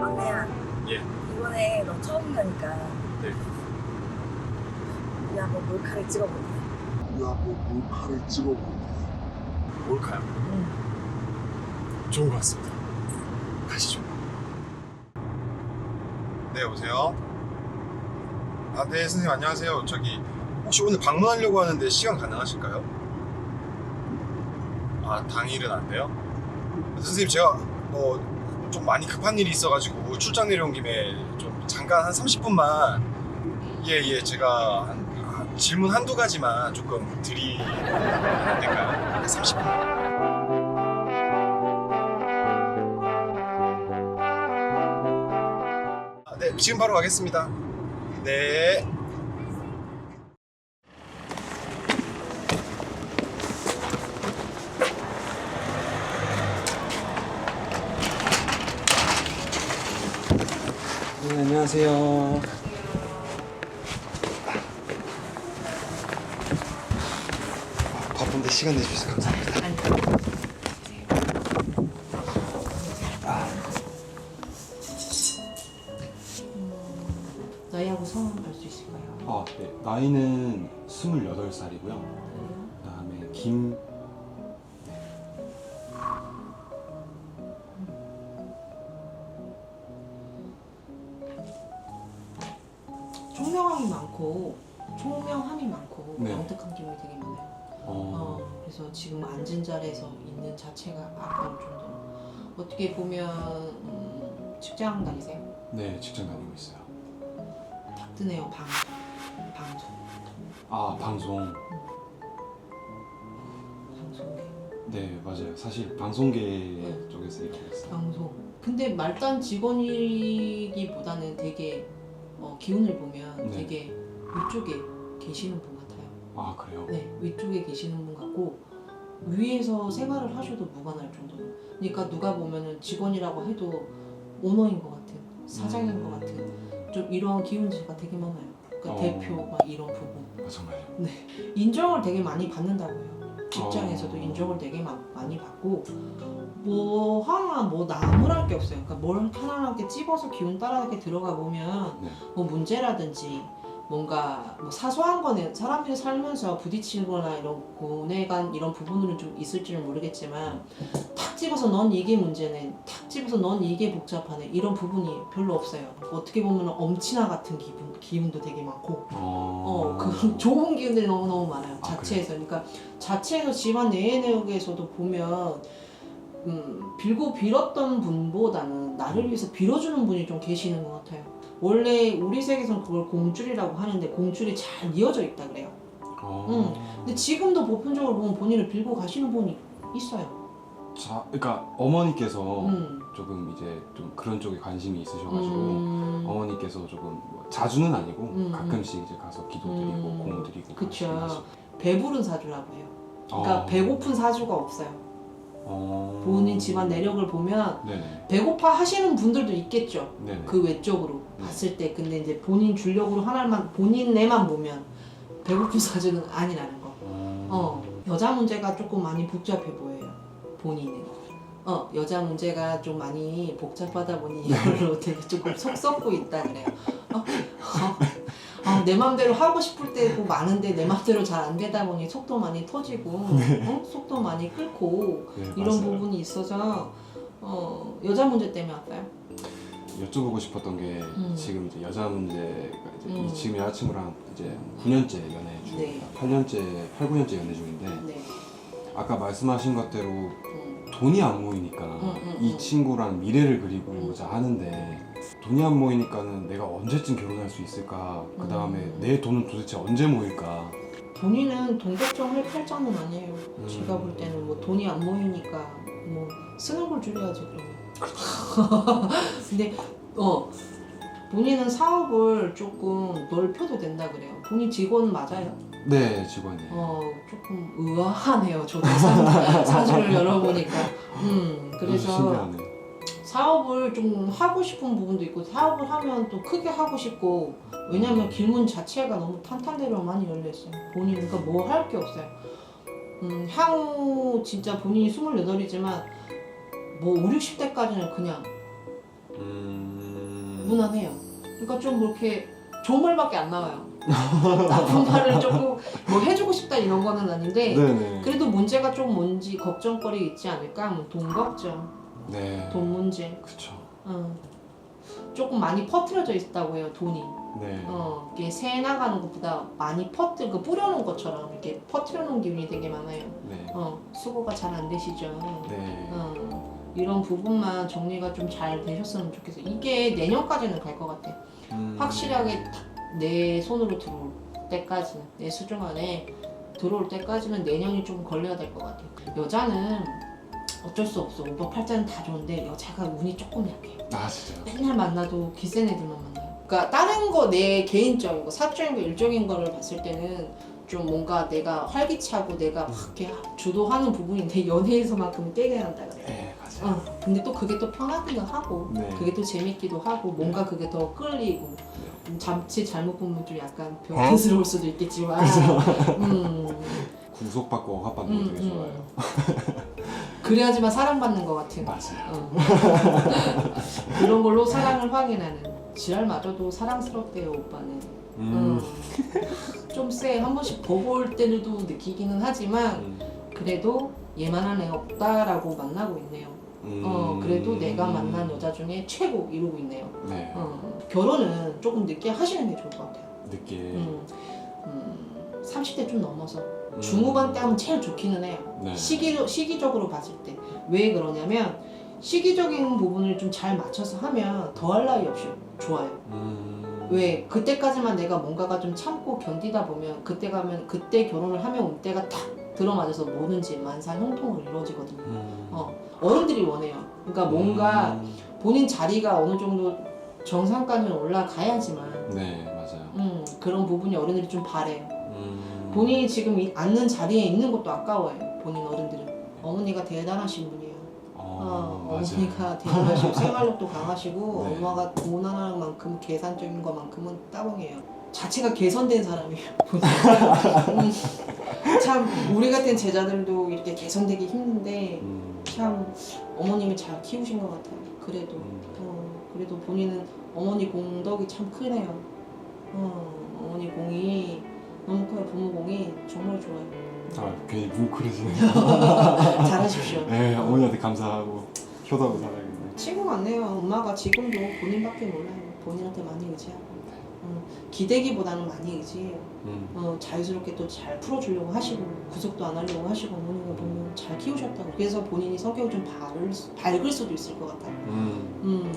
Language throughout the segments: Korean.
막내야 예. 이번에 너 처음 가니까 네. 우리 한번 몰카를 찍어볼래 우리 한번 몰카를 찍어볼래. 뭘까요? 응. 좋은 것 같습니다. 가시죠. 네, 오세요. 아, 네, 선생님 안녕하세요. 저기 혹시 오늘 방문하려고 하는데 시간 가능하실까요? 아, 당일은 안 돼요? 선생님 제가 뭐 좀 많이 급한 일이 있어가지고 출장 내려온 김에 좀 잠깐 한 30분만 예, 예, 제가 한, 아, 질문 한두 가지만 조금 드리면 안 될까요? 30분. 네, 지금 바로 가겠습니다. 네. 네, 안녕하세요. 바쁜데 시간 내주셔서 감사합니다. 28살이고요. 그다음에 김 총명함이 많고 총명함이 많고 네. 영특한 기분이 되게 많아요. 어, 어, 그래서 지금 앉은 자리에서 있는 자체가 아까울 정도로 어떻게 보면 음, 직장 다니세요? 네, 직장 다니고 있어요. 딱 뜨네요 방 방송 아, 방송. 방송계 네, 맞아요. 사실 방송계 네. 쪽에서 일하고 있어요. 방송. 근데 말단 직원이기보다는 되게 어, 기운을 보면 네. 되게 위쪽에 계시는 분 같아요. 아, 그래요? 네, 위쪽에 계시는 분 같고 위에서 생활을 하셔도 무관할 정도로. 그러니까 누가 보면은 직원이라고 해도 오너인 것 같은, 사장인 음. 것 같은 좀 이런 기운지가 되게 많아요. 그러니까 어. 대표 막 이런 부분 아, 정말요? 인정을 되게 많이 받는다고요. 직장에서도 어. 인정을 되게 마- 많이 받고 뭐 하나 뭐 나무랄 게 없어요. 그러니까 뭘 하나하나 찝어서 기운 따라 이렇게 들어가 보면 네. 뭐 문제라든지 뭔가 뭐 사소한 거는 사람들이 살면서 부딪히거나 이런 고뇌간 이런 부분은 좀 있을지는 모르겠지만 탁 집어서 넌 이게 문제네. 탁 집어서 넌 이게 복잡하네. 이런 부분이 별로 없어요. 어떻게 보면 엄친아 같은 기분 기운도 되게 많고. 어, 어, 그 좋은 기운들이 너무너무 많아요. 아, 자체에서. 그러니까 자체에서 집안 내내역에서도 보면 음, 빌고 빌었던 분보다는 나를 위해서 빌어주는 분이 좀 계시는 것 같아요. 원래 우리 세계에서는 그걸 공줄이라고 하는데 공줄이 잘 이어져 있다 그래요. 어. 응. 근데 지금도 보편적으로 보면 본인을 빌고 가시는 분이 있어요. 자, 그러니까 어머니께서 음. 조금 이제 좀 그런 쪽에 관심이 있으셔가지고 음. 어머니께서 조금 뭐 자주는 아니고 음, 가끔씩 이제 가서 기도 드리고 음. 공드리고. 그러시고. 배부른 사주라고 해요. 그러니까 어. 배고픈 사주가 없어요. 어. 본인 집안 내력을 보면 네네. 배고파 하시는 분들도 있겠죠. 네네. 그 외적으로 네. 봤을 때 근데 이제 본인 줄력으로 하나만 본인내만 보면 배고픈 사주는 아니라는 거. 어. 어 여자 문제가 조금 많이 복잡해 보여요. 본인은. 어 여자 문제가 좀 많이 복잡하다 보니 이걸로 되게 조금 속 썩고 있다 그래요. 어, 어, 어, 내 맘대로 하고 싶을 때도 많은데 내 맘대로 잘 안 되다 보니 속도 많이 터지고 어? 속도 많이 끓고 네, 이런 맞아요. 부분이 있어서 어, 여자 문제 때문에 왔어요. 여쭤보고 싶었던 게 음. 지금 이제 여자 문제가 이제 음. 이 지금 여자친구랑 이제 9년째 연애 중입니다. 네. 8년째, 8, 9년째 연애 중인데 네. 아까 말씀하신 것대로 음. 돈이 안 모이니까 음, 이 음. 친구랑 미래를 그리고자 하는데 돈이 안 모이니까는 내가 언제쯤 결혼할 수 있을까? 그 다음에 음. 내 돈은 도대체 언제 모일까? 본인은 돈 걱정할 팔자는 아니에요. 음. 제가 볼 때는 뭐 돈이 안 모이니까 뭐 쓰는 걸 줄여야지 그러면. 근데 어 본인은 사업을 조금 넓혀도 된다 그래요. 본인 직원 맞아요? 네, 직원이에요. 어 조금 의아하네요. 저도 사- 사주를 열어보니까. 음 그래서 신기하네. 사업을 좀 하고 싶은 부분도 있고 사업을 하면 또 크게 하고 싶고 왜냐면 길문 자체가 너무 탄탄대로 많이 열려 있어요. 본인 그러니까 뭐 할 게 없어요. 음, 향후 진짜 본인이 28이지만 뭐 5, 60대까지는 그냥 음... 무난해요. 그러니까 좀 그렇게 좋은 말밖에 안 나와요. 나쁜 말을 조금 뭐 해주고 싶다 이런 거는 아닌데 네네. 그래도 문제가 좀 뭔지 걱정거리 있지 않을까? 뭐 돈 걱정, 네. 돈 문제. 그쵸. 어. 조금 많이 퍼트려져 있다고 해요 돈이. 네. 어, 이게 새 나가는 것보다 많이 퍼트 그 뿌려놓은 것처럼 이렇게 퍼트려놓은 기분이 되게 많아요. 네. 어, 수고가 잘 안 되시죠. 네. 어, 이런 부분만 정리가 좀 잘 되셨으면 좋겠어요. 이게 내년까지는 갈 것 같아. 음... 확실하게 딱내 손으로 들어올 때까지는 내 수중 안에 들어올 때까지는 내년이 좀 걸려야 될 것 같아. 여자는 어쩔 수 없어. 오빠 팔자는 다 좋은데 여자가 운이 조금 약해. 아 진짜요? 맨날 만나도 기센 애들만 만나요. 그러니까 다른 거 내 개인적인 거, 사적인 거, 일적인 거를 봤을 때는 좀 뭔가 내가 활기차고 내가 막 이렇게 주도하는 부분인데 연애에서만큼은 떼게 한다 그래. 네 맞아요. 어, 근데 또 그게 또 편하기도 하고 네. 그게 또 재밌기도 하고 뭔가 그게 더 끌리고 네. 음, 잠치 잘못 보면 좀 약간 변태스러울 수도 있겠지만 음, 구속받고 억압받는 음, 거 되게 음. 좋아요. 그래야지만 사랑받는 것 같은 맞아요. 어. 그런 걸로 사랑을 확인하는 지랄마저도 사랑스럽대요 오빠는 음. 좀 쎄 한 번씩 버볼 때도 느끼기는 하지만 음. 그래도 얘만한 애 없다라고 만나고 있네요 음. 어 그래도 내가 만난 여자 중에 최고 이러고 있네요 네. 어, 결혼은 조금 늦게 하시는 게 좋을 것 같아요 늦게. 음, 음, 30대 좀 넘어서 음. 중후반 때 하면 제일 좋기는 해요 네. 시기, 시기적으로 봤을 때 왜 그러냐면 시기적인 부분을 좀 잘 맞춰서 하면 더할 나위 없이 좋아요 음. 왜 그때까지만 내가 뭔가가 좀 참고 견디다 보면 그때 가면 그때 결혼을 하면 올 때가 딱 들어맞아서 뭐든지 만사 형통을 이루어지거든요 음. 어, 어른들이 원해요 그러니까 뭔가 음. 본인 자리가 어느 정도 정상까지는 올라가야지만 네 맞아요. 음, 그런 부분이 어른들이 좀 바래요 음. 본인이 지금 이- 앉는 자리에 있는 것도 아까워요 본인 어른들은 어머니가 대단하신 분이에요 어, 어, 맞아요. 어머니가 대단하시고 생활력도 강하시고 네. 엄마가 돈 하나만큼 계산적인 것만큼은 따봉이에요 자체가 개선된 사람이에요 음, 참 우리 같은 제자들도 이렇게 개선되기 힘든데 음. 참 어머님이 잘 키우신 것 같아요 그래도 음. 어, 그래도 본인은 어머니 공덕이 참 크네요 어, 어머니 공이 너무 커요 부모 공이 정말 좋아요 아 괜히 뭉클해지네. 잘하십시오 네 어머니한테 감사하고 효도하고 살아야겠네. 친구 많네요. 엄마가 지금도 본인밖에 몰라요. 본인한테 많이 의지하고. 음, 기대기보다는 많이 의지해요. 음. 어, 자유스럽게 또 잘 풀어주려고 하시고 구속도 안 하려고 하시고 어머니가 보면 잘 키우셨다고. 그래서 본인이 성격이 좀 밝을, 수- 밝을 수도 있을 것 같아요. 음. 음,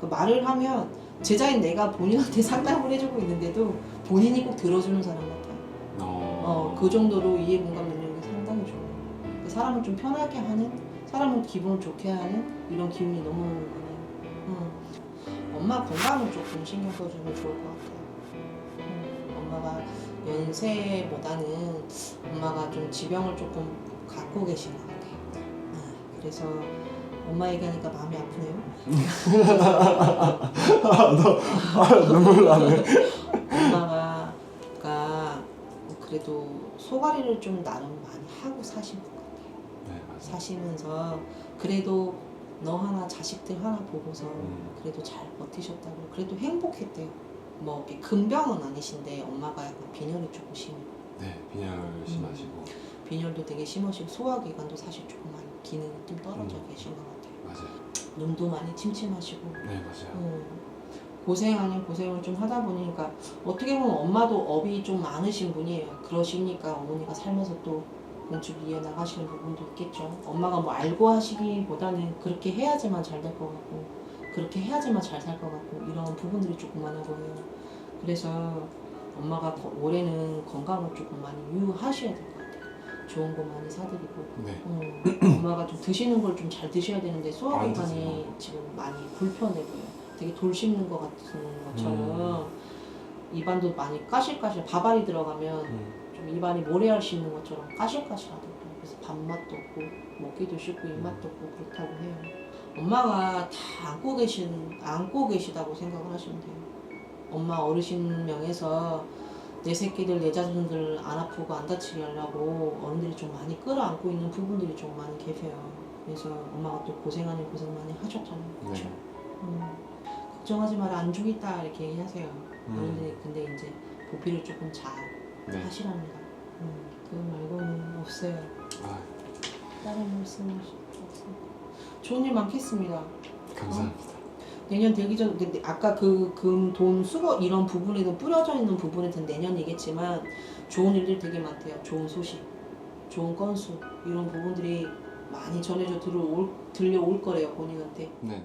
그 말을 하면 제자인 내가 본인한테 상담을 해주고 있는데도 본인이 꼭 들어주는 사람 같아요. 어. 어, 그 정도로 이해 공감 능력이 상당히 좋아요. 그 사람을 좀 편하게 하는, 사람을 기분 좋게 하는 이런 기운이 너무 많아요. 음. 엄마 건강을 조금 신경 써주면 좋을 것 같아요. 음, 엄마가 연세보다는 엄마가 좀 지병을 조금 갖고 계신 것 같아요. 아, 그래서 엄마 얘기하니까 마음이 아프네요. 아, 눈물 나네. 엄마가 그러니까 그래도 소가리를 좀 나름 많이 하고 사신 것 같아요. 네 맞아요. 사시면서 그래도 너 하나 자식들 하나 보고서 음. 그래도 잘 버티셨다고 그래도 행복했대요. 뭐 이렇게 근병은 아니신데 엄마가 약간 빈혈이 조금 심해요. 네 빈혈 심하시고 빈혈도 되게 심하시고 소화기관도 사실 조금 많이 기능이 좀 떨어져 음. 계신 것 같아요. 맞아요. 눈도 많이 침침하시고 네 맞아요. 음, 고생 아닌 고생을 좀 하다 보니까 어떻게 보면 엄마도 업이 좀 많으신 분이에요. 그러시니까 어머니가 살면서 또 공축 이어 나가시는 부분도 있겠죠. 엄마가 뭐 알고 하시기보다는 그렇게 해야지만 잘 될 것 같고 그렇게 해야지만 잘 살 것 같고 이런 부분들이 조금 많아 보여요. 그래서 엄마가 거- 올해는 건강을 조금 많이 유하셔야 될 것 같아요. 좋은 거 많이 사드리고 네. 음, 엄마가 좀 드시는 걸 좀 잘 드셔야 되는데 안 소화기관이 드세요. 지금 많이 불편해 보여요. 되게 돌 씹는 것 같은 것처럼 입안도 많이 까실까실 밥알이 들어가면 음. 좀 입안이 모래알 씹는 것처럼 까실까실하더라고요. 그래서 밥맛도 없고 먹기도 싫고 입맛도 없고 그렇다고 해요. 엄마가 다 안고 계신 안고 계시다고 생각을 하시면 돼요. 엄마 어르신 명에서 내 새끼들 내 자손들 안 아프고 안 다치게 하려고 어른들이 좀 많이 끌어안고 있는 부분들이 좀 많이 계세요. 그래서 엄마가 또 고생 아닌 고생 많이 하셨잖아요. 그렇죠? 네. 음, 걱정하지 마라 안 죽겠다 이렇게 얘기하세요. 음. 어른들이 근데 이제 보필을 조금 잘 네. 하시랍니다. 음, 그거 말고는 없어요. 아, 다른 말씀은 없습니다. 좋은 일 많겠습니다. 감사합니다. 내년 되기 전 아까 그 금 돈 수거 이런 부분에는 뿌려져 있는 부분에는 내년이겠지만 좋은 일들 되게 많대요. 좋은 소식, 좋은 건수 이런 부분들이 많이 전해져 들어올 들려올 거래요 본인한테. 네.